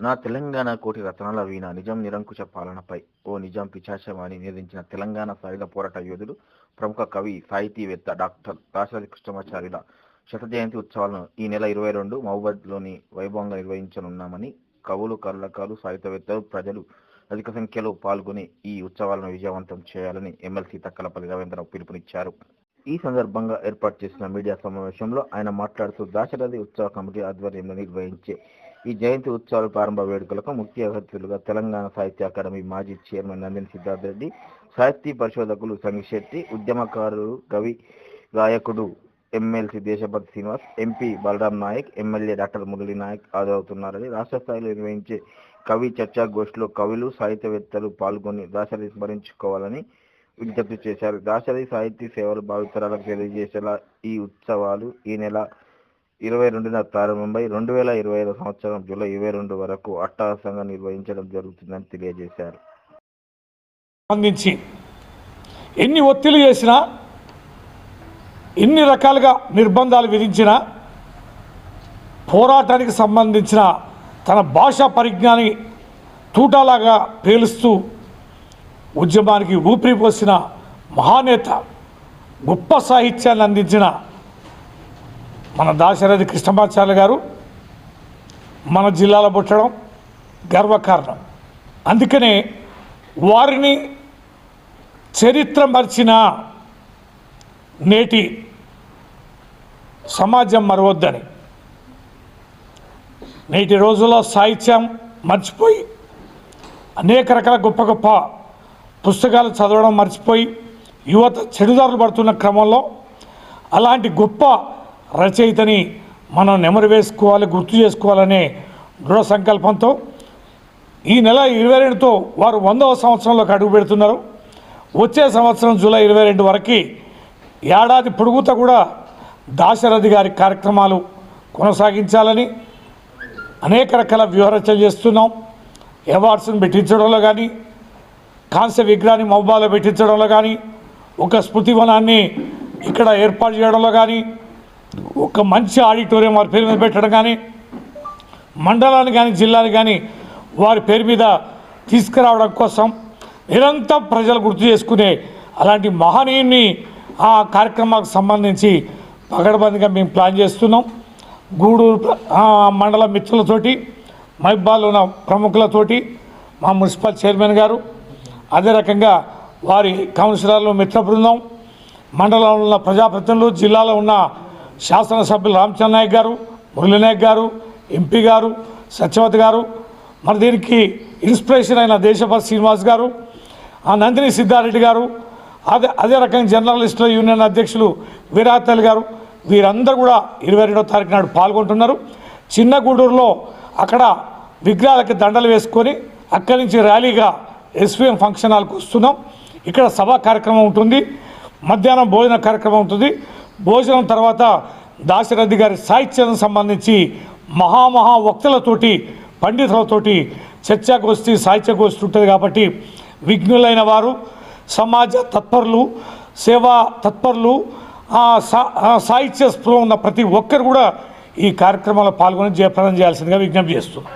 నా తెలంగాణ కోటి రత్నాల వీణ నిజాం నిరంకుశ పాలనపై ఓ నిజాం పిచాశవాణి నివేదించిన తెలంగాణ సాయుధ పోరాట యోధుడు ప్రముఖ కవి సాహితీవేత్త డాక్టర్ దాశరథి కృష్ణమాచార్యుల శత జయంతి ఉత్సవాలను ఈ నెల ఇరవై రెండు మహబూబాద్లోని వైభవంగా నిర్వహించనున్నామని కవులు కళాకారులు సాహిత్యవేత్తలు ప్రజలు అధిక సంఖ్యలో పాల్గొని ఈ ఉత్సవాలను విజయవంతం చేయాలని ఎమ్మెల్సీ తక్కలపల్లి రవీంద్రరావు పిలుపునిచ్చారు. ఈ సందర్భంగా ఏర్పాటు చేసిన మీడియా సమావేశంలో ఆయన మాట్లాడుతూ దాశరథి ఉత్సవ కమిటీ ఆధ్వర్యంలో నిర్వహించే ఈ జయంతి ఉత్సవాల ప్రారంభ వేడుకలకు ముఖ్య అతిథులుగా తెలంగాణ సాహిత్య అకాడమీ మాజీ చైర్మన్ నందిని సిద్ధార్థ రెడ్డి సాహితీ పరిశోధకులు సంగిశెట్టి ఉద్యమకారులు కవి గాయకుడు MLC Deshapathi Srinivas MP Balaram Naik MLA doctor Murali Naik హాజరవుతున్నారని రాష్ట్ర స్థాయిలో నిర్వహించే కవి చర్చా గోష్ఠిలో కవులు సాహిత్యవేత్తలు పాల్గొని దాశరథి స్మరించుకోవాలని విజ్ఞప్తి చేశారు. దాశరథి సాహితీ సేవలు భావితరాలకు తెలియజేసేలా ఈ ఉత్సవాలు ఈ నెల ఇరవై రెండున ప్రారంభమై రెండు వేల ఇరవై ఐదు సంవత్సరం జూలై ఇరవై రెండు వరకు అట్టహాసంగా నిర్వహించడం జరుగుతుందని తెలియజేశారు. సంబంధించి ఎన్ని ఒత్తిడి చేసినా ఎన్ని రకాలుగా నిర్బంధాలు విధించినా పోరాటానికి సంబంధించిన తన భాషా పరిజ్ఞాని తూటాలాగా పేలుస్తూ ఉద్యమానికి ఊపిరి పోసిన మహానేత గొప్ప సాహిత్యాన్ని అందించిన మన దాశరథి కృష్ణమాచార్య గారు మన జిల్లాలో పుట్టడం గర్వకారణం. అందుకనే వారిని చరిత్ర మర్చిన నేటి సమాజం మరవద్దని. నేటి రోజుల్లో సాహిత్యం మర్చిపోయి అనేక రకాల గొప్ప గొప్ప పుస్తకాలు చదవడం మర్చిపోయి యువత చెడుదారులు పడుతున్న క్రమంలో అలాంటి గొప్ప రచయితని మనం నెమరు వేసుకోవాలి గుర్తు చేసుకోవాలనే దృఢ సంకల్పంతో ఈ నెల ఇరవై రెండుతో వారు వందవ సంవత్సరంలోకి అడుగు పెడుతున్నారు. వచ్చే సంవత్సరం జూలై ఇరవై రెండు వరకు ఏడాది పొడుగుతా కూడా దాశరథి గారి కార్యక్రమాలు కొనసాగించాలని అనేక రకాల వ్యూహరచన చేస్తున్నాం. అవార్డ్స్ను పెట్టించడంలో కానీ కాంస్య విగ్రహాన్ని మహబాలో పెట్టించడంలో కానీ ఒక స్మృతివనాన్ని ఇక్కడ ఏర్పాటు చేయడంలో కానీ ఒక మంచి ఆడిటోరియం వారి పేరు మీద పెట్టడం కానీ మండలాన్ని కానీ జిల్లాని కానీ వారి పేరు మీద తీసుకురావడం కోసం నిరంతరం ప్రజలు గుర్తు చేసుకునే అలాంటి మహనీయుని ఆ కార్యక్రమాలకు సంబంధించి పగడబందిగా మేము ప్లాన్ చేస్తున్నాం. గూడూరు మండల మిత్రులతోటి మైబాల్లో ఉన్న ప్రముఖులతోటి మా మున్సిపల్ చైర్మన్ గారు అదే రకంగా వారి కౌన్సిలర్లు మిత్ర బృందం మండలంలో ఉన్న ప్రజాప్రతినిధులు జిల్లాలో ఉన్న శాసనసభ్యులు రామచంద్ర నాయక్ గారు మురళీ నాయక్ గారు ఎంపీ గారు సత్యవతి గారు మరి దీనికి ఇన్స్పిరేషన్ అయిన దేశపతి శ్రీనివాస్ గారు ఆ నందిని సిద్ధారెడ్డి గారు అదే అదే రకంగా జర్నలిస్టుల యూనియన్ అధ్యక్షులు వీరాతల్ గారు వీరందరూ కూడా ఇరవై రెండో తారీఖు నాడు పాల్గొంటున్నారు. చిన్న గూడూరులో అక్కడ విగ్రహాలకి దండలు వేసుకొని అక్కడి నుంచి ర్యాలీగా ఎస్వీఎం ఫంక్షన్ హాల్కి వస్తున్నాం. ఇక్కడ సభా కార్యక్రమం ఉంటుంది. మధ్యాహ్నం భోజన కార్యక్రమం ఉంటుంది. భోజనం తర్వాత దాశరథి గారి సాహిత్యానికి సంబంధించి మహామహా వక్తలతోటి పండితులతోటి చర్చాగోష్ఠి సాహిత్యగోష్ఠి ఉంటుంది కాబట్టి విఘ్నులైన వారు సమాజ తత్పరులు సేవా తత్పరులు సా- సాహిత్య స్పృహ ఉన్న ప్రతి ఒక్కరు కూడా ఈ కార్యక్రమంలో పాల్గొని జయప్రదం చేయాల్సిందిగా విజ్ఞప్తి చేస్తున్నాం.